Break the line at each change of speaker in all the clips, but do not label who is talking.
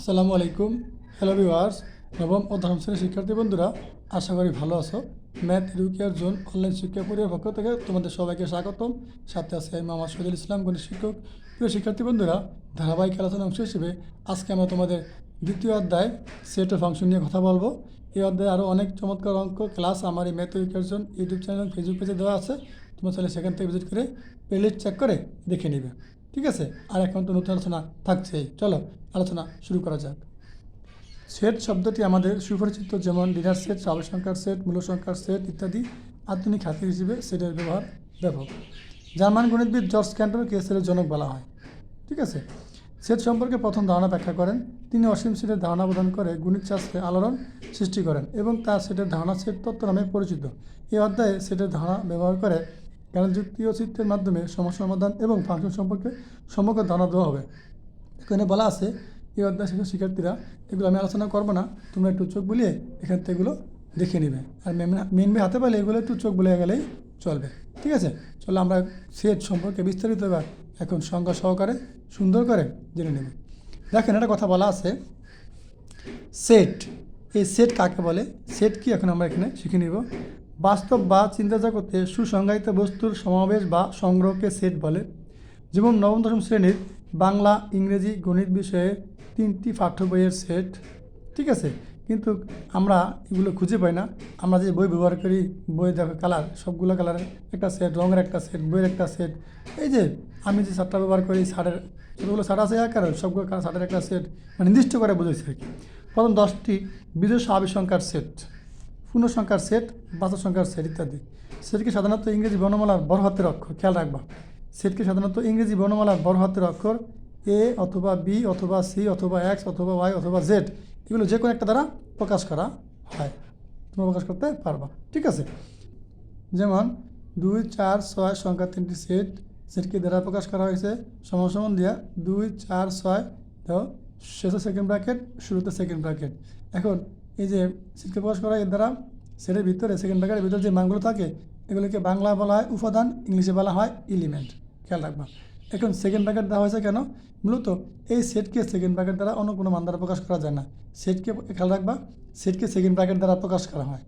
আসসালামু আলাইকুম। Hello viewers নবম ও দশম শ্রেণির শিক্ষার্থী বন্ধুরা, আশা করি ভালো আছো। ম্যাথ এডুকেয়ার জোন অনলাইন শিক্ষা পরিবার পক্ষ থেকে তোমাদের সবাইকে স্বাগতম। সাথে আছে আমি মোহাম্মদ শহীদুল ইসলাম, গণিত শিক্ষক। প্রিয় শিক্ষার্থী বন্ধুরা, ধারাবাহিক আলোচনার অংশ হিসেবে আজকে আমরা তোমাদের দ্বিতীয় অধ্যায় সেট ফাংশন নিয়ে কথা বলব। এই অধ্যায়ে আরও অনেক চমৎকার অঙ্ক ক্লাস আমার এই math educare zone YouTube channel Facebook পেজে দেওয়া আছে। তোমরা চাইলে সেখান থেকে ভিজিট করে প্লেলিস্ট চেক করে দেখে নিবে। ঠিক আছে? আর এখন তো নতুন আলোচনা থাকছেই চলো, আলোচনা শুরু করা যাক। সেট শব্দটি আমাদের সুপরিচিত যেমন ডিনার সেট স্বাভাবিক সংখ্যার সেট, মূল সংখ্যার সেট ইত্যাদি আধুনিক হাতিয়ার হিসেবে সেটের ব্যবহার ব্যাপক। জার্মান গণিতবিদ জর্জ ক্যান্টনকে সেটের জনক বলা হয়। ঠিক আছে? সেট সম্পর্কে প্রথম ধারণা ব্যাখ্যা করেন। তিনি অসীম সেটের ধারণা প্রদান করে গণিত শাস্ত্রে আলোড়ন সৃষ্টি করেন এবং তার সেটের ধারণা সেট তত্ত্ব নামে পরিচিত। এই অধ্যায়ে সেটের ধারণা ব্যবহার করে জ্ঞান যুক্তি ও চিত্রের মাধ্যমে সমস্যা সমাধান এবং ফাংশন সম্পর্কে সমগ্র ধারণা দেওয়া হবে। এখানে বলা আছে, এই অধ্যায় শেষে শিক্ষার্থীরা, এগুলো আমি আলোচনা করব না, তোমরা একটু চোখ বুলিয়ে এখান থেকে এগুলো দেখে নেবে। আর মেন হাতে পেলে এগুলো একটু চোখ বুলিয়ে গেলেই চলবে। ঠিক আছে? চলো আমরা সেট সম্পর্কে বিস্তারিত এবার এখন সংজ্ঞা সহকারে সুন্দর করে জেনে নেব। দেখেন, একটা কথা বলা আছে, সেট। এই সেট কাকে বলে? সেট কি? এখন আমরা এখানে শিখে নিব। বাস্তব বা চিন্তা জগতে সুসংজ্ঞায়িত বস্তুর সমাবেশ বা সংগ্রহকে সেট বলে। যেমন নবম, দশম শ্রেণির বাংলা, ইংরেজি, গণিত বিষয়ে তিনটি পাঠ্য বইয়ের সেট। ঠিক আছে? কিন্তু আমরা এগুলো খুঁজে পাই না। আমরা যে বই ব্যবহার করি বই দেখো কালার, সবগুলো কালারের একটা সেট, রঙের একটা সেট, বইয়ের একটা সেট। এই যে আমি যে শার্টটা ব্যবহার করি শার্টের যতগুলো শার্ট আছে এক কারণ সবগুলো শার্টের একটা সেট মানে নির্দিষ্ট করে বুঝেছি আর কি। প্রথম দশটি বিজয় স্বাভাবিক সংখ্যার সেট। পূর্ণ সংখ্যার সেট বাস্তব সংখ্যার সেট ইত্যাদি। সেটকে সাধারণত ইংরেজি বর্ণমালার বড় হাতের অক্ষর, খেয়াল রাখবা। সেটকে সাধারণত ইংরেজি বর্ণমালার বড় হাতের অক্ষর এ অথবা বি অথবা সি অথবা এক্স অথবা ওয়াই অথবা জেড এগুলো যে কোনো একটা দ্বারা প্রকাশ করা হয়। তোমরা প্রকাশ করতে পারবা। ঠিক আছে? যেমন, দুই, চার, ছয় সংখ্যা তিনটি সেট, সেটকে দ্বারা প্রকাশ করা হয়েছে সমান সমান দিয়া দুই, চার, ছয় শেষে সেকেন্ড ব্র্যাকেট শুরুতে সেকেন্ড ব্র্যাকেট এখন এই যে সেটকে প্রকাশ করা এর দ্বারা সেটের ভিতরে সেকেন্ড ব্র্যাকেটের ভিতরে যে মানগুলো থাকে, এগুলোকে বাংলা বলা হয়, উপাদান, ইংলিশে বলা হয় এলিমেন্ট খেয়াল রাখবা। এখন সেকেন্ড ব্র্যাকেট দেওয়া হয়েছে কেন? মূলত এই সেটকে সেকেন্ড ব্র্যাকেট দ্বারা অন্য কোনো মান দ্বারা প্রকাশ করা যায় না। সেটকে খেয়াল রাখবা, সেটকে সেকেন্ড ব্র্যাকেট দ্বারা প্রকাশ করা হয়।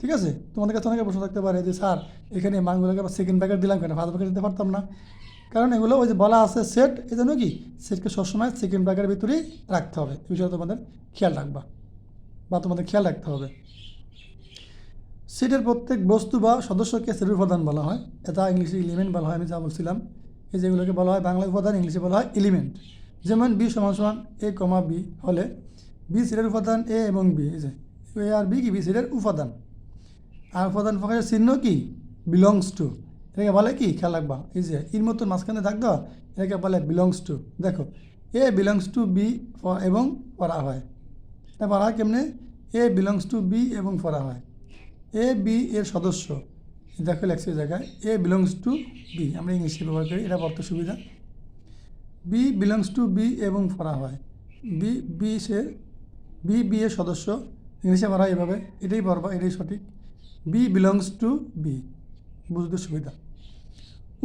ঠিক আছে? তোমাদের কাছে অনেকে প্রশ্ন থাকতে পারে যে, স্যার, এখানে মানগুলোকে সেকেন্ড ব্র্যাকেট দিলাম কেন? ফার্স্ট ব্র্যাকেট দিতে পারতাম না। কারণ এগুলো ওই যে বলা আছে সেট এই জন্য কি? সেটকে সবসময় সেকেন্ড ব্র্যাকেটের ভিতরেই রাখতে হবে। এই বিষয়ে তোমাদের খেয়াল রাখবা। বা তোমাদের খেয়াল রাখতে হবে। সেটের প্রত্যেক বস্তু বা সদস্যকে সেটের উপাদান বলা হয়। এটা ইংলিশে ইলিমেন্ট বলা হয়, আমি যা বলছিলাম। এই যেগুলোকে বলা হয়, বাংলা উপাদান ইংলিশে বলা হয় এলিমেন্ট যেমন বি সমান সমান এ কমা বি হলে বি সেটের উপাদান এ এবং বি এই যে এ আর বি কি? বি সেটের উপাদান। আর উপাদান প্রকাশের চিহ্ন কি? বিলংস টু এটাকে বলে কি? খেয়াল রাখবা। এই যে এর মতন মাঝখানে দেওয়া, এটাকে বলে বিলংস টু দেখো এ বিলংস টু বি এবং পড়া হয়। এটা বলা হয় কেমনে? এ বিলংস টু বি এবং পড়া হয় এ বি এর সদস্য। দেখো লেখছে জায়গায় এ বিলংস টু বি আমরা ইংলিশে ব্যবহার করি, এটা বলতে সুবিধা। বি বিলংস টু বি এবং পড়া হয় বি বি সে বি বি এর সদস্য। ইংলিশে পড়া হয় এভাবে, এটাই পড়বা এটাই সঠিক। বি বিলংস টু বি বুঝতে সুবিধা।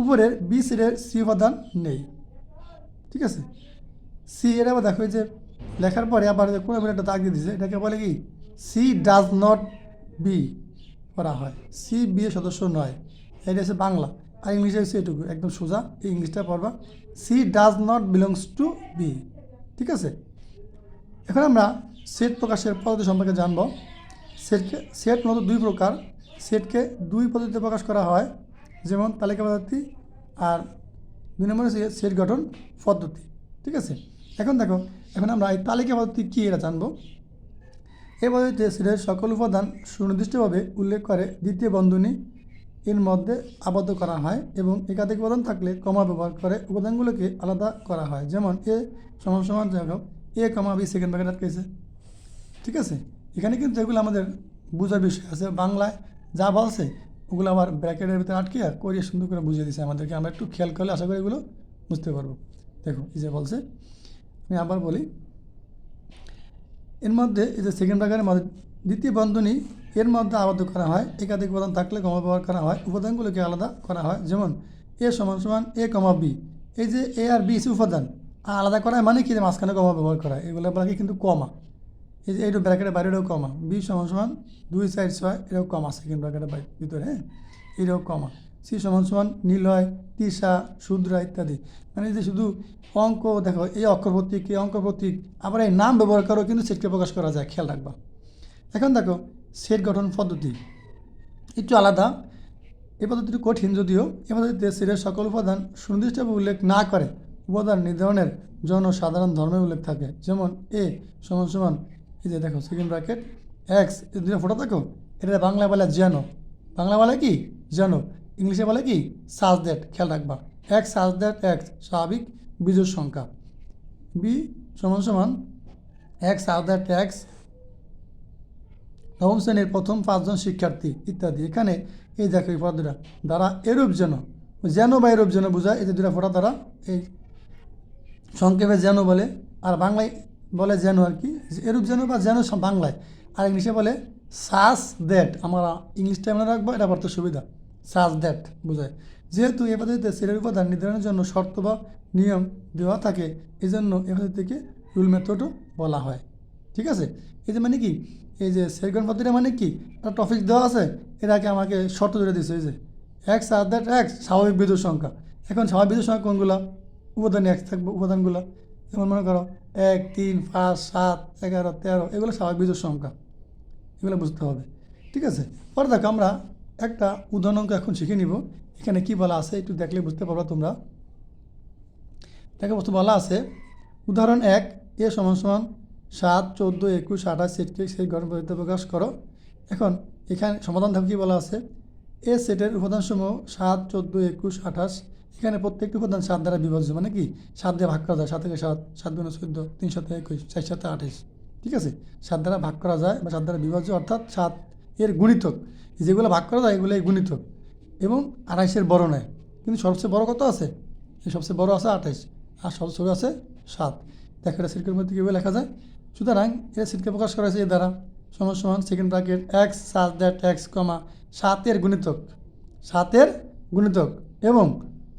উপরের বি সিটের সি উপাদান নেই। ঠিক আছে? সি এর আবার দেখো যে লেখার পরে আবার কোনো একটা দাগ দিয়ে দিছে, এটাকে বলে কি? সি ডাজ নট বি করা হয়। সি বি সদস্য নয়। এটা হচ্ছে বাংলা। আর ইংলিশে হচ্ছে এটুকু। একদম সোজা এই ইংলিশটা পড়বা। C does not belongs to B ঠিক আছে? এখন আমরা সেট প্রকাশের পদ্ধতি সম্পর্কে জানব। সেটকে সেট মূলত দুই প্রকার। সেটকে দুই পদ্ধতিতে প্রকাশ করা হয়। যেমন তালিকা পদ্ধতি আর দুই নম্বর হচ্ছে সেট গঠন পদ্ধতি। ঠিক আছে? এখন দেখো এখন আমরা এই তালিকা পদ্ধতি কী এটা জানব? এই পদ্ধতিতে সেটের সকল উপাদান সুনির্দিষ্টভাবে উল্লেখ করে দ্বিতীয় বন্ধনী এর মধ্যে আবদ্ধ করা হয় এবং একাধিক উপাদান থাকলে কমা ব্যবহার করে উপাদানগুলোকে আলাদা করা হয়। যেমন এ সমান সমান A comma B second bracket আটকেছে ঠিক আছে? এখানে কিন্তু এগুলো আমাদের বোঝার বিষয় আছে। বাংলায় যা বলছে, ওগুলো আবার ব্র্যাকেটের ভিতরে আটকে আর করিয়ে সুন্দর করে বুঝিয়ে দিছে আমাদেরকে। আমরা একটু খেয়াল করলে আশা করি এগুলো বুঝতে পারব। দেখো, এই যে বলছে আমি আবার বলি, এর মধ্যে এই যে সেকেন্ড ব্র্যাকেটের মধ্যে দ্বিতীয় বন্ধনী, এর মধ্যে আবদ্ধ করা হয়, একাধিক উপাদান থাকলে কমা ব্যবহার করা হয়, উপাদানগুলোকে আলাদা করা হয়, যেমন এ সমান সমান এ কমা বি। এই যে এ আর বি উপাদান আলাদা করা মানে কি? যে মাঝখানে কমা ব্যবহার করা এগুলো বাকি কিন্তু কমা। এই যে এইটু ব্র্যাকেটের বাইরেও কমা। বি সমান সমান দুই চার ছয়, এটাও কম কিন্তু ব্র্যাকেটের বাইরে ভিতরে হ্যাঁ? এটাও কমা। সি সমান সমান নিলয় তিসা, শুদ্রা ইত্যাদি। মানে যে শুধু অঙ্ক দেখো, এই অক্ষর প্রতীক, এই অঙ্ক প্রতীক, আবার এই নাম ব্যবহার করো কিন্তু সেটকে প্রকাশ করা যায়, খেয়াল রাখবা। এখন দেখো, সেট গঠন পদ্ধতি। একটু আলাদা। এই পদ্ধতিটি কঠিন যদিও, এ পদ্ধতিতে সেটের সকল উপাদান সুনির্দিষ্টভাবে উল্লেখ না করে উপাদান নির্ধারণের জন্য সাধারণ ধর্মের উল্লেখ থাকে। যেমন এ সমান সমান, এই যে দেখো সেকেন্ড ব্র্যাকেট এক্স এই দুটো ফোটো দেখো এটা বাংলা বলে যেন বাংলা বলে কি? যেন ইংলিশে বলে কি? সাজ দ্যাট, খেয়াল রাখবা। এক সাজ দ্যাট এক্স স্বাভাবিক বিজোড় সংখ্যা। বি সমান সমান এক সাজ দ্যাট এক্স নবম শ্রেণির প্রথম পাঁচজন শিক্ষার্থী ইত্যাদি। এখানে এই দেখো এই ফটো দুটা। দ্বারা এরূপ যেন যেন বা এরূপ যেন বোঝায়, এই যে দুটা ফটো দ্বারা এই সংক্ষেপে যেন বলে, আর বাংলায় বলে যেন আর কি, এরূপ যেন বা যেন বাংলায়। আর ইংলিশে বলে সাস দ্যাট। আমরা ইংলিশটা মনে রাখব, এটা পড়তে সুবিধা। সাস দ্যাট বোঝায় যেহেতু এ পদ্ধতিতে সেলের উপাদান নির্ধারণের জন্য শর্ত বা নিয়ম দেওয়া থাকে এই জন্য এ পদ্ধতিকে রুল মেথডও বলা হয়। ঠিক আছে? এই যে মানে কি? এই যে সেকেন্ড পদ্ধতিটা মানে কি? একটা টপিক দেওয়া আছে এটাকে আমাকে শর্ত ধরে দিয়েছে, এই যে এক্স আর দ্যাট এক্স স্বাভাবিক বিদ্যুৎ সংখ্যা। এখন স্বাভাবিক বিদ্যুৎ সংখ্যা কোনগুলো? উপাদান এক্স থাকবে, উপাদানগুলো। যেমন মনে করো, এক, তিন, পাঁচ, সাত, এগারো, তেরো, এগুলো স্বাভাবিক বিদ্যুৎ সংখ্যা। এগুলো বুঝতে হবে। ঠিক আছে? পরে দেখো আমরা একটা উদাহরণ অঙ্ক এখন শিখে নিব। এখানে কি বলা আছে একটু দেখলে বুঝতে পারবা তোমরা। দেখো বস্তু বলা আছে, উদাহরণ এক, এ সমান সমান সাত, চোদ্দ, একুশ, আঠাশ সেটকে সেই পদ্ধতিতে প্রকাশ করো। এখন এখানে সমাধান ধাপ কী বলা আছে? এ সেটের উপাদানসমূহ সাত, চোদ্দ, একুশ, আঠাশ, এখানে প্রত্যেকটি উপাদান সাত দ্বারা বিভাজ্য মানে কি? সাত দিয়ে ভাগ করা যায়, সাত থেকে সাত সাত গুণ চোদ্দ, তিন সাথে একুশ, চার সাথে আঠাশ, ঠিক আছে? সাত দ্বারা ভাগ করা যায় বা সাত দ্বারা বিভাজ্য অর্থাৎ সাত এর গুণিতক। যেগুলো ভাগ করা যায় এগুলো এই গুণিতক। এবং আঠাইশের বড় নেয়। কিন্তু সবচেয়ে বড় কত আছে? সবচেয়ে বড় আছে আঠাইশ, আর সবচেয়ে ছোটো আছে সাত। দেখো এটা সিটকের মধ্যে কীভাবে লেখা যায়? সুতরাং এটা সিটকে প্রকাশ করা হয়েছে এর দ্বারা। সমান সেকেন্ড ব্র্যাকেট এক্স সাত দ্যাট এক্স কমা সাতের গুণিতক। সাতের গুণিতক। এবং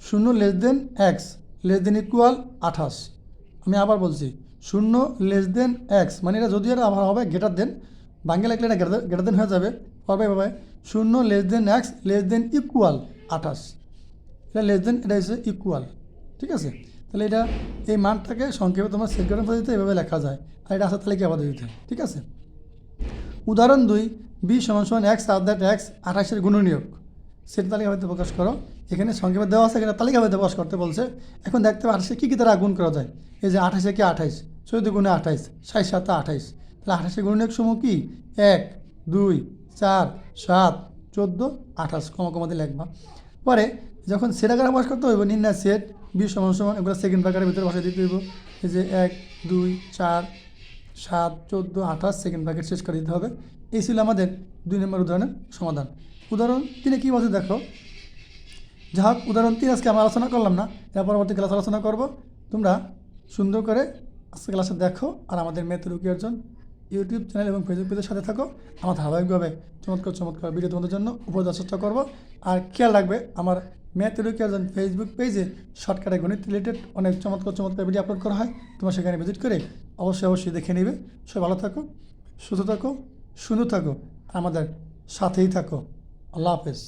শূন্য less than X less than equal আঠাশ। আমি আবার বলছি, শূন্য লেস দেন এক্স মানে এটা যদি এটা আবার হবে গেটার দেন বাংলা লিখলে এটা গেটার দেন হয়ে যাবে। হবে হবে। শূন্য less than X less than equal আঠাশ। এটা লেস দেন এটা হচ্ছে ইকুয়াল ঠিক আছে? তাহলে এটা এই মানটাকে সংক্ষেপে তোমার সেকেন্ড পদ্ধতিতে এভাবে লেখা যায়। আর এটা আছে তালিকা পদ্ধতিতে? ঠিক আছে? উদাহরণ দুই বি সমান সমান এক্স আর দ্যাট এক্স আঠাশের গুণনীয়ক। সেটা তালিকাভাবে প্রকাশ করো? এখানে সংক্ষেপে দেওয়া আছে এখানে তালিকাভাবে প্রকাশ করতে বলছে? এখন দেখতে হবে আঠাশে কী কী তারা গুণ করা যায়? এই যে আঠাশে কি আঠাইশ চৌদ্দ গুণে আঠাইশ ষাট সাতে আঠাইশ তাহলে আঠাশের গুণনীয়ক সমূহ কি? এক, দুই, চার, সাত, চোদ্দ, আঠাশ। কমা কমাতে লিখবা। পরে যখন সেট আকারে প্রকাশ করতে হইব, নির্ণয় সেট, বি সমান সমান, এগুলো সেকেন্ড ব্র্যাকেটের ভিতরে বসাই দিতে হইব। এই যে এক, দুই, চার, সাত, চোদ্দ, আঠাশ সেকেন্ড ব্র্যাকেট শেষ করে দিতে হবে। এই ছিল আমাদের দুই নম্বর উদাহরণের সমাধান। উদাহরণ তিনি কী বলছে দেখো? যা হোক উদাহরণ তিন আজকে আমরা আলোচনা করলাম না, এর পরবর্তী ক্লাস আলোচনা করব। তোমরা সুন্দর করে আজকে ক্লাসে দেখো, আর আমাদের মেথ রুকি অর্জন ইউটিউব চ্যানেল এবং ফেসবুক পেজের সাথে থাকো। আমার ধারাবাহিকভাবে চমৎকার চমৎকার ভিডিও তোমাদের জন্য উপর দেওয়ার চেষ্টা করব। আর খেয়াল রাখবে, আমার ম্যাথ অর্জন ফেসবুক পেজে শর্টকাটে গণিত রিলেটেড অনেক চমৎকার চমৎকার ভিডিও আপলোড করা হয়। তোমরা সেখানে ভিজিট করে অবশ্যই অবশ্যই দেখে নেবে। সবাই ভালো থাকো, সুস্থ থাকো, সুন্দর থাকো, আমাদের সাথেই থাকো। আল্লাহ হাফেজ।